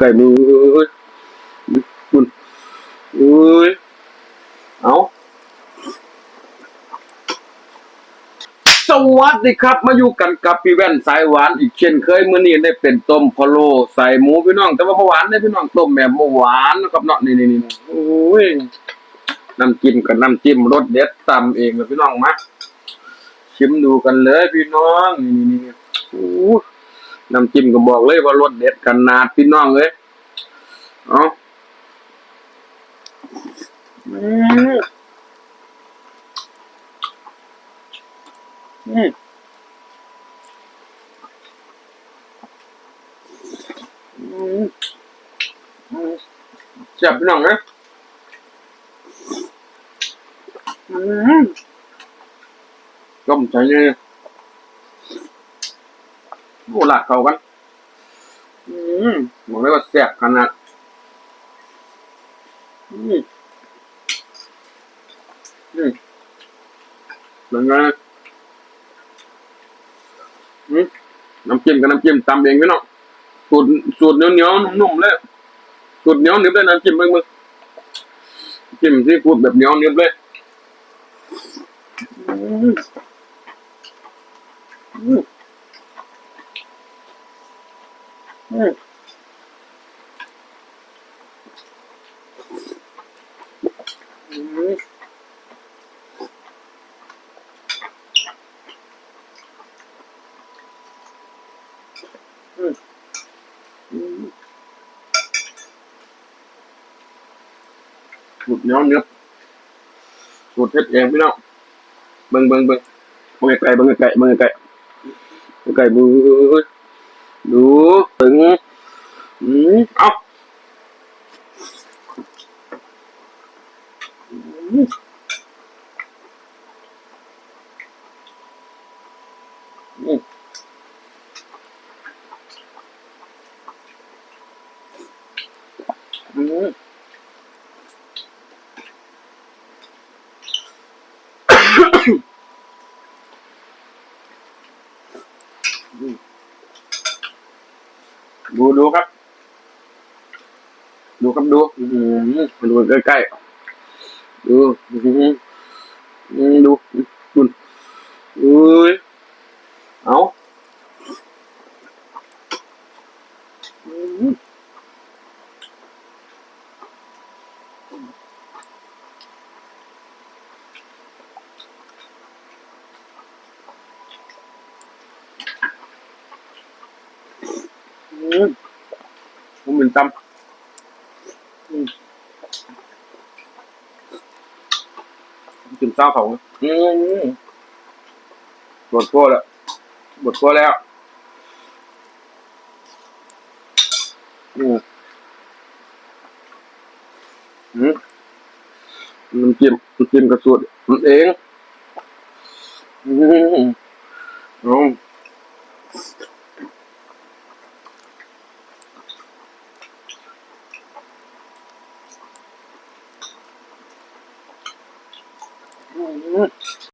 ไก่มือเอ้ยคุณเอ้ยเอาสวัสดีครับมาอยู่กันกับพี่แว่นสายหวานอีกเช่นเคยมื้อนี้ได้เป็นต้มพะโล้ใส่หมูพี่น้อง แต่ว่าเมื่อวานได้พี่น้องต้มแบบเมื่อวานนะครับเนาะนี่นี่นี่โอ้ยน้ำจิ้มกับน้ำจิ้มรสเด็ดตำเองเลยพี่น้องมาชิมดูกันเลยพี่น้องนี่นี่นี่โอ้ น้ำจิ้มก็บอกเลยว่ารสเด็ดขนาดพี่น้องเลยเอาอืมอืมอืมอืมแซ่บพี่น้องเลยอืมต้มใส่เนี่ย โอ้หลักเขากัน อืมบอกเลยว่าแซ่บขนาด อืมอืมเป็นไงอืมน้ำจิ้มกับน้ำจิ้มตำเองพี่น้องสูตรสูตรเหนียวเหนียวนุ่มๆเลยสูตรเหนียวหนึบเลยน้ำจิ้มเบิ่งมึงจิ้มที่พูดแบบเหนียวหนึบเลยอืมอืม อืมอืมอืมอืมสูตรเหนียวเนื้อสูตรเดูถึงอืมเอาอืมอืมอืม ดูดูครับ ดูครับดู อืมดูใกล้ๆ ดูอืมอืมดูดูอุ้ย เอาอืม อืมผมเหมือนตำอืมกินข้าวเขาอืมหมดตัวแล้วหมดตัวแล้ว อืมอืมน้ำจิ้มน้ำจิ้มกระสุดมันเอง อืมอืม Mm-hmm.